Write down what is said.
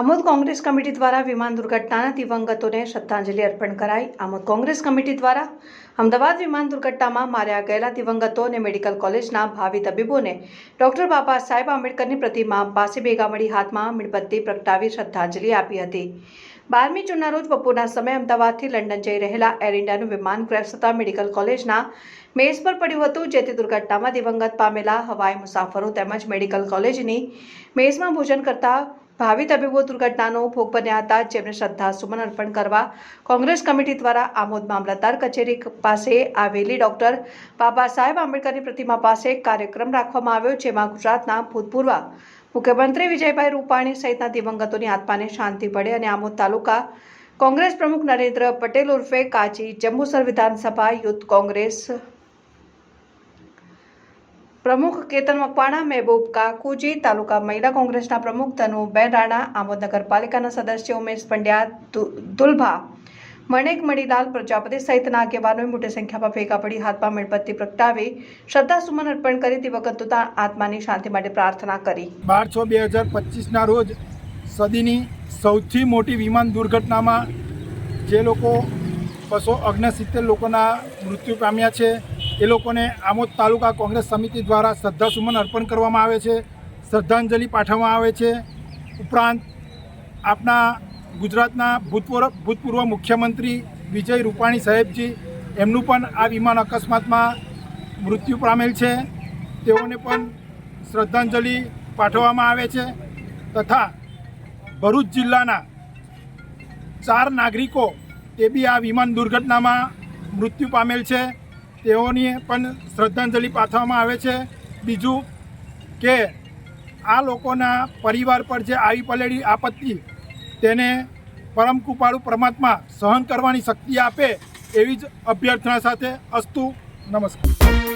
Amod Congress committee દ્વારા વિમાન દુર્ઘટનાના દિવંગતોને શ્રદ્ધાંજલિ અર્પણ કરાઈ. આમોદ કોંગ્રેસ કમિટી દ્વારા અમદાવાદ વિમાન દુર્ઘટનામાં માર્યા ગયેલા દિવંગતો અને મેડિકલ કોલેજના ભાવિ તબીબોને ડોક્ટર બાબા સાહેબ આંબેડકરની પ્રતિમા પાસે ભેગા મળી હાથમાં મીણબત્તી પ્રગટાવી શ્રદ્ધાંજલિ આપી હતી. બારમી જૂનના રોજ બપોરના સમયે અમદાવાદથી લંડન જઈ રહેલા એર ઇન્ડિયાનું વિમાન ક્રેશ થતાં મેડિકલ કોલેજના મેઝ પર પડ્યું હતું, જેથી દુર્ઘટનામાં દિવંગત પામેલા હવાઈ મુસાફરો તેમજ મેડિકલ કોલેજની મેઝમાં ભોજન કરતા ભાવિ તબીબો દુર્ઘટનાનો ભોગ બન્યા હતા. જેમને શ્રદ્ધા સુમન અર્પણ કરવા કોંગ્રેસ કમિટી દ્વારા આમોદ મામલતદાર કચેરી પાસે આવેલી ડોક્ટર બાબા સાહેબ આંબેડકરની પ્રતિમા પાસે કાર્યક્રમ રાખવામાં આવ્યો, જેમાં ગુજરાતના ભૂતપૂર્વ મુખ્યમંત્રી વિજયભાઈ રૂપાણી સહિતના દિવંગતોની આત્માને શાંતિ પડે અને આમોદ તાલુકા કોંગ્રેસ પ્રમુખ નરેન્દ્ર પટેલ ઉર્ફે કાચી જંબુસર વિધાનસભા યુથ કોંગ્રેસ પ્રમુખ કેતન મકવાણા, મહેબૂબ કાકુજી, તાલુકા મહિલા કોંગ્રેસના પ્રમુખ ધનુબેન રાણા આમોદ નગરપાલિકાના સદસ્ય ઉમેશ પંડ્યા દુલભા મણેક, મણીલાલ પ્રજાપતિ સહિતના આગેવાનોએ મોટી સંખ્યામાં ભેગા પડી હાથમાં મીણબત્તી પ્રગટાવી, શ્રદ્ધાસુમન અર્પણ કરી, તે વખત તથા આત્માની શાંતિ માટે પ્રાર્થના કરી. બાર છ બે હજાર પચીસના રોજ સદીની સૌથી મોટી વિમાન દુર્ઘટનામાં જે લોકો બસો ઓગણસિત્તેર લોકોના મૃત્યુ પામ્યા છે એ લોકોને આમોદ તાલુકા કોંગ્રેસ સમિતિ દ્વારા શ્રદ્ધાસુમન અર્પણ કરવામાં આવે છે, શ્રદ્ધાંજલિ પાઠવવામાં આવે છે. ઉપરાંત આપણા ગુજરાતના ભૂતપૂર્વ ભૂતપૂર્વ મુખ્યમંત્રી વિજય રૂપાણી સાહેબજી, એમનું પણ આ વિમાન અકસ્માતમાં મૃત્યુ પામેલ છે. તેઓને પણ શ્રદ્ધાંજલિ પાઠવવામાં આવે છે. તથા ભરૂચ જિલ્લાના ચાર નાગરિકો તે બી આ વિમાન દુર્ઘટનામાં મૃત્યુ પામેલ છે. તેઓની પણ શ્રદ્ધાંજલિ પાઠવવામાં આવે છે. બીજું કે આ લોકોના પરિવાર પર જે આવી પડેલી આપત્તિ, તેને પરમ કૃપાળુ પરમાત્મા સહન કરવાની શક્તિ આપે એવી જ અભ્યર્થના સાથે અસ્તુ. નમસ્કાર.